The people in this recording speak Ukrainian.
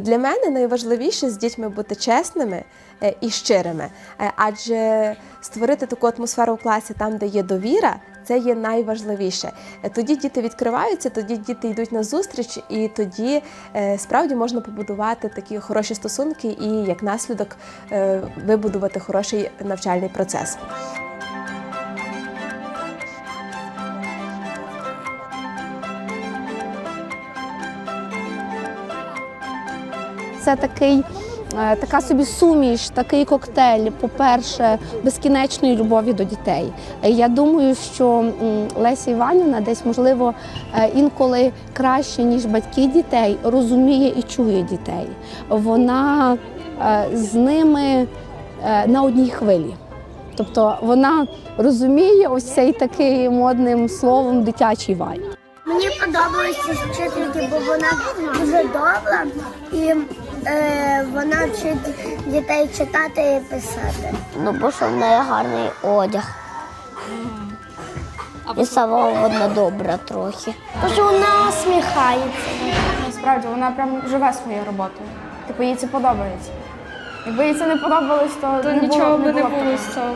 Для мене найважливіше з дітьми бути чесними е, і щирими, Е, адже створити таку атмосферу в класі, там, де є довіра, це є найважливіше. Е, Тоді діти відкриваються, тоді діти йдуть на зустріч, і тоді справді можна побудувати такі хороші стосунки і як наслідок вибудувати хороший навчальний процес. Це такий, е, така собі суміш, такий коктейль, по-перше, безкінечної любові до дітей. Я думаю, що Леся Іванівна десь, можливо, е, інколи краще, ніж батьки дітей, розуміє і чує дітей. Вона е, з ними на одній хвилі. Тобто вона розуміє ось цей такий модним словом дитячий вайб. Мені подобається вчительки, бо вона дуже добра і вона вчить дітей читати і писати. Ну, бо що в неї гарний одяг. І сама вона добра трохи. Тож вона сміхається. Насправді вона прям живе своєю роботою. Типу їй це подобається. Якби їй це не подобалось, то, То не нічого було, би не б було з цього.